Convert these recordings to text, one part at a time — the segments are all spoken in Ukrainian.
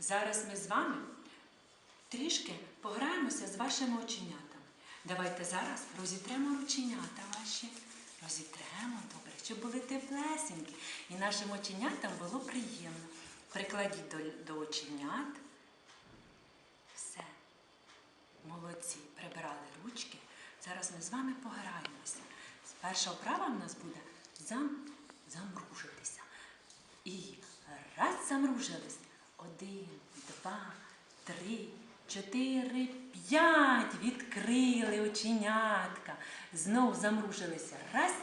Зараз ми з вами трішки пограємося з вашими оченятами. Давайте зараз розітремо рученята ваші. Розітремо добре, щоб були теплесенькі. І нашим оченятам було приємно. Прикладіть до, до оченят. Все. Молодці. Прибирали ручки. Зараз ми з вами пограємося. Перша вправа в нас буде зам, замружитися. І раз замружились. Один, два, три, чотири, п'ять. Відкрили оченятка. Знов замружилися. Раз,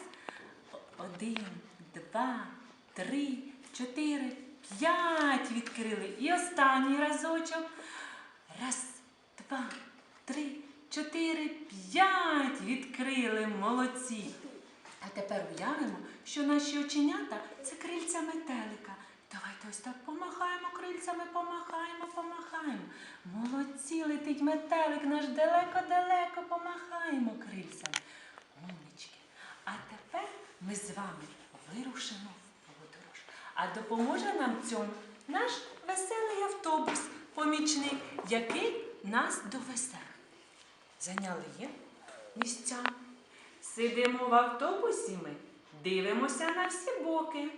один, два, три, чотири, п'ять. Відкрили. І останній разочок. Раз, два, три, чотири, п'ять. Відкрили. Молодці. А тепер уявимо, що наші оченята це крильця метелика. Давайте ось так помахаємо крильцями, помахаємо, помахаємо. Молодці, летить метелик наш далеко-далеко, помахаємо крильцями. Умнички. А тепер ми з вами вирушимо в подорож. А допоможе нам цьому наш веселий автобус, помічник, який нас довезе. Зайняли є місця. Сидимо в автобусі ми, дивимося на всі боки.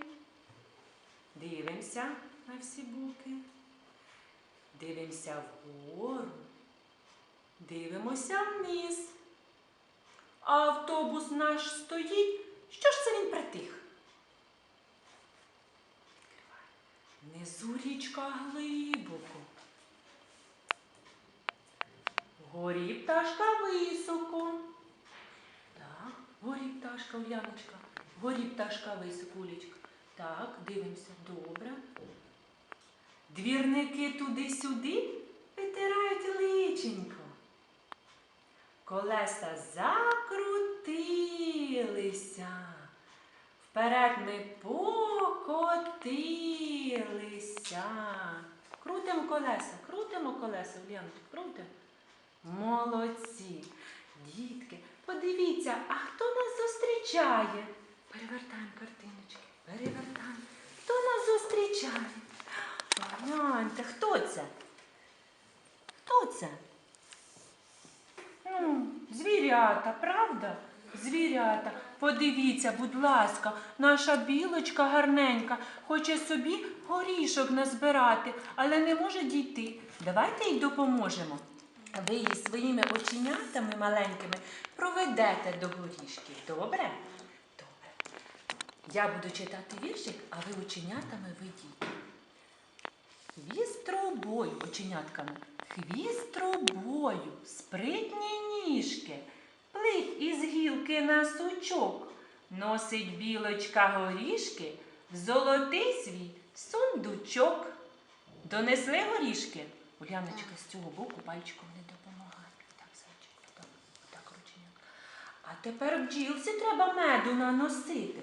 Дивимося на всі боки. Дивимося вгору. Дивимося вниз. Автобус наш стоїть. Що ж це він притих? Внизу річка глибоко. Вгорі пташка високо. Так, вгорі пташка, Ульяночка. Вгорі пташка високо, Улічка. Так, дивимося, добре. Двірники туди-сюди витирають личенько. Колеса закрутилися. Вперед ми покотилися. Крутимо колеса, крутимо колеса, Ульяночка, крутимо. Молодці. Дітки, подивіться, а хто нас зустрічає? Перевертаємо картиночки, перевертаємо. Хто нас зустрічає? Погляньте, хто це? Хто це? Ну, звірята, правда? Звірята. Подивіться, будь ласка, наша білочка гарненька хоче собі горішок назбирати, але не може дійти. Давайте їй допоможемо. Ви її своїми оченятами маленькими проведете до горішків. Добре. Я буду читати віршик, а ви оченятами ведіть. Хвіст трубою, оченятками. Хвіст трубою, спритні ніжки, плить із гілки на сучок. Носить білочка горішки в золотий свій сундучок. Донесли горішки? Уляночка з цього боку пальчиком не допомагає. Так, зайчик, так, так, рученятка. А тепер бджілці треба меду наносити.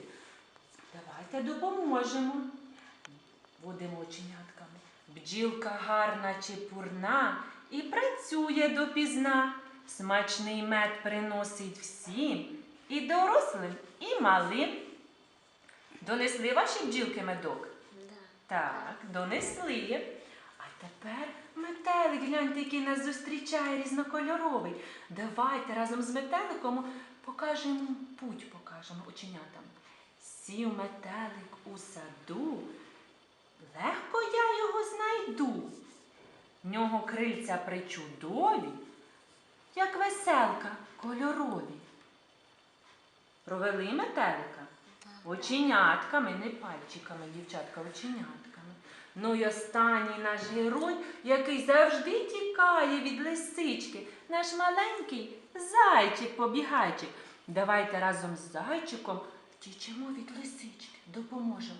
Давайте допоможемо. Водимо оченятками. Бджілка гарна чепурна і працює допізна. Смачний мед приносить всім, і дорослим, і малим. Донесли ваші бджілки медок? Так, донесли. А тепер метелик, гляньте, який нас зустрічає різнокольоровий. Давайте разом з метеликом покажемо путь, покажемо оченятам. Сів метелик у саду, легко я його знайду. В нього крильця причудові, як веселка кольорові. Провели метелика оченятками, не пальчиками, дівчатка, оченятками. Ну й останній наш герой, який завжди тікає від лисички, наш маленький зайчик-побігайчик. Давайте разом з зайчиком втічемо від лисички, допоможемо.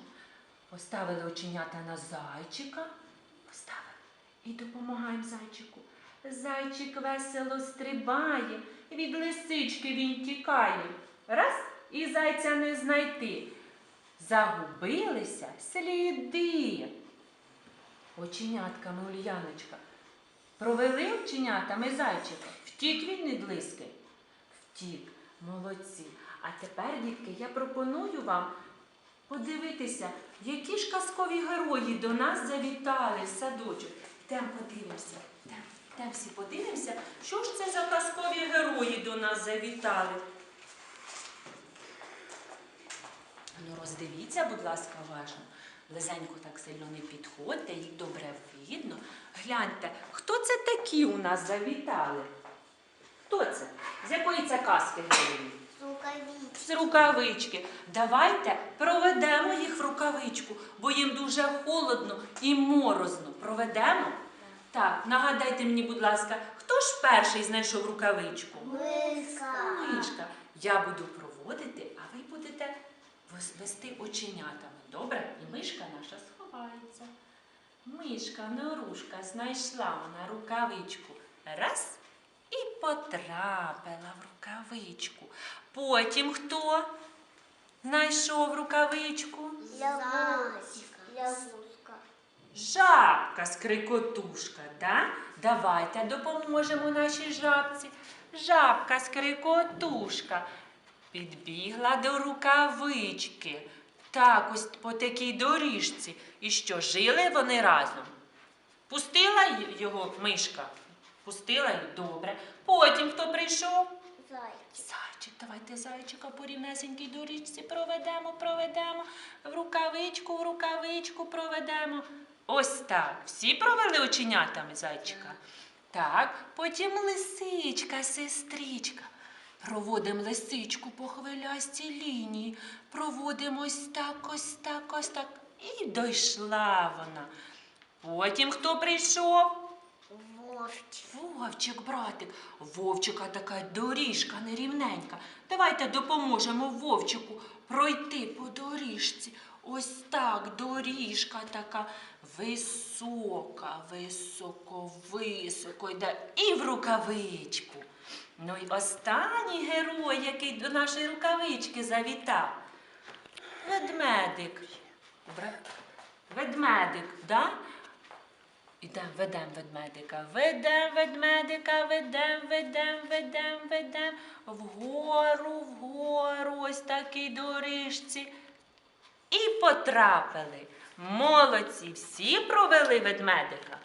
Поставили оченята на зайчика, поставили і допомагаємо зайчику. Зайчик весело стрибає, від лисички він тікає. Раз і зайця не знайти. Загубилися сліди. Оченятками Ульяночка. Провели оченятами зайчика. Втік він від лиски. Втік. Молодці. А тепер, дітки, я пропоную вам подивитися які ж казкові герої до нас завітали в садочок. Йдемо подивимося. Йдемо, йдемо всі подивимося, що ж це за казкові герої до нас завітали. Ну, роздивіться, будь ласка, уважно. Близенько так сильно не підходьте, їх добре видно. Гляньте, хто це такі у нас завітали? Хто це? З якої це казки герої? Рукавички. Рукавички. Давайте проведемо їх в рукавичку, бо їм дуже холодно і морозно. Проведемо? Так, нагадайте мені, будь ласка, хто ж перший знайшов рукавичку? Миска. Мишка. Я буду проводити, а ви будете вести оченятами. Добре? І мишка наша сховається. Мишка, норушка, знайшла вона рукавичку. Раз і потрапила в рукавичку. Потім хто знайшов рукавичку? Лягушка. Жабка скрикотушка, да? Давайте допоможемо нашій жабці. Жабка скрикотушка підбігла до рукавички. Так, ось по такій доріжці. І що, жили вони разом? Пустила його мишка? Пустила добре. Потім хто прийшов? Давайте зайчика по рівнесенькій доріжці проведемо, проведемо. В рукавичку, в рукавичку проведемо. Ось так. Всі провели оченятами зайчика. Так, потім лисичка, сестричка. Проводимо лисичку по хвилястій лінії. Проводимо ось так, ось так, ось так. І дійшла вона. Потім хто прийшов? Вовчик. Вовчик, братик, вовчика така доріжка нерівненька. Давайте допоможемо вовчику пройти по доріжці. Ось так, доріжка така висока, високо, високо йде і в рукавичку. Ну і останній герой, який до нашої рукавички завітав. Ведмедик. Ведмедик, да? Ідем, ведем ведмедика, ведем ведмедика, ведем, ведем, ведем, ведем, вгору, вгору, ось такій доріжці. І потрапили. Молодці, всі провели ведмедика.